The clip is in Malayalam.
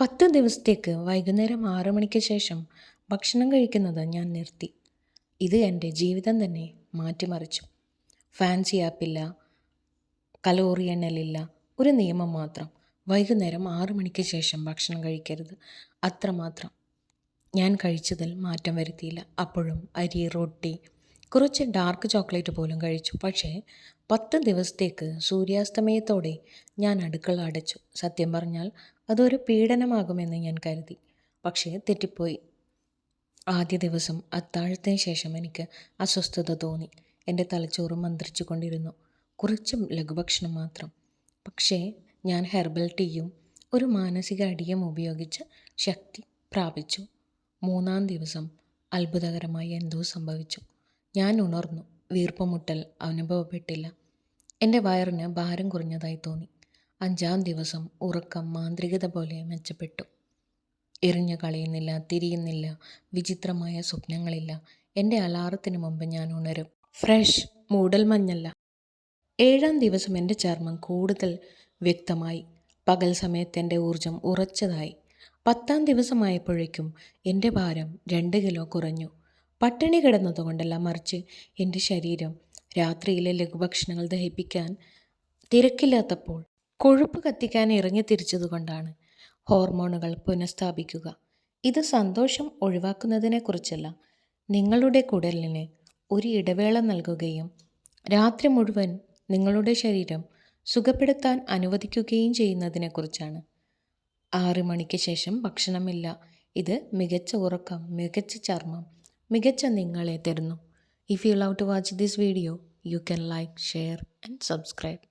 പത്ത് ദിവസത്തേക്ക് വൈകുന്നേരം ആറ് മണിക്ക് ശേഷം ഭക്ഷണം കഴിക്കുന്നത് ഞാൻ നിർത്തി. ഇത് എന്റെ ജീവിതം തന്നെ മാറ്റിമറിച്ചു. ഫാൻസി ആപ്പില്ല കലോറി എണ്ണലില്ല ഒരു നിയമം മാത്രം. വൈകുന്നേരം ആറ് മണിക്ക് ശേഷം ഭക്ഷണം കഴിക്കരുത്. അത്രമാത്രം. ഞാൻ കഴിച്ചതിൽ മാറ്റം വരുത്തിയില്ല. അപ്പോഴും അരി റൊട്ടി കുറച്ച് ഡാർക്ക് ചോക്ലേറ്റ് പോലും കഴിച്ചു. പക്ഷേ പത്ത് ദിവസത്തേക്ക് സൂര്യാസ്തമയത്തോടെ ഞാൻ അടുക്കള അടച്ചു. സത്യം പറഞ്ഞാൽ അതൊരു പീഡനമാകുമെന്ന് ഞാൻ കരുതി. പക്ഷേ തെറ്റിപ്പോയി. ആദ്യ ദിവസം അത്താഴത്തിന് ശേഷം എനിക്ക് അസ്വസ്ഥത തോന്നി. എന്റെ തലച്ചോറ് മന്ത്രിച്ചു കൊണ്ടിരുന്നു കുറച്ച് ലഘുഭക്ഷണം മാത്രം. പക്ഷേ ഞാൻ ഹെർബൽ ടീയും ഒരു മാനസിക അടിയും ഉപയോഗിച്ച് ശക്തി പ്രാപിച്ചു. മൂന്നാം ദിവസം അത്ഭുതകരമായി എന്തോ സംഭവിച്ചു. ഞാൻ ഉണർന്നു. വീർപ്പുമുട്ടൽ അനുഭവപ്പെട്ടില്ല. എന്റെ വയറിന് ഭാരം കുറഞ്ഞതായി തോന്നി. അഞ്ചാം ദിവസം ഉറക്കം മാന്ത്രികത പോലെ മെച്ചപ്പെട്ടു. എറിഞ്ഞു കളയുന്നില്ല തിരിയുന്നില്ല വിചിത്രമായ സ്വപ്നങ്ങളില്ല. എന്റെ അലാറത്തിന് മുമ്പ് ഞാൻ ഉണരും. ഫ്രഷ് മൂടൽമഞ്ഞല്ല ഏഴാം ദിവസം എന്റെ ചർമ്മം കൂടുതൽ വ്യക്തമായി. പകൽ സമയത്ത് എന്റെ ഊർജം ഉറച്ചതായി. പത്താം ദിവസമായപ്പോഴേക്കും എന്റെ ഭാരം രണ്ട് കിലോ കുറഞ്ഞു. പട്ടിണി കിടന്നതുകൊണ്ടല്ല മറിച്ച് എന്റെ ശരീരം രാത്രിയിലെ ലഘുഭക്ഷണങ്ങൾ ദഹിപ്പിക്കാൻ തിരക്കില്ലാത്തപ്പോൾ കൊഴുപ്പ് കത്തിക്കാൻ ഇറങ്ങി തിരിച്ചതുകൊണ്ടാണ് ഹോർമോണുകൾ പുനഃസ്ഥാപിക്കുക. ഇത് സന്തോഷം ഒഴിവാക്കുന്നതിനെക്കുറിച്ചല്ല നിങ്ങളുടെ കുടലിന് ഒരു ഇടവേള നൽകുകയും രാത്രി മുഴുവൻ നിങ്ങളുടെ ശരീരം സുഖപ്പെടുത്താൻ അനുവദിക്കുകയും ചെയ്യുന്നതിനെക്കുറിച്ചാണ് ആറ് മണിക്ക് ശേഷം ഭക്ഷണമില്ല. ഇത് മികച്ച ഉറക്കം മികച്ച ചർമ്മം മികച്ച നിങ്ങളെ തരുന്നു. If you love to watch this video you can like share and subscribe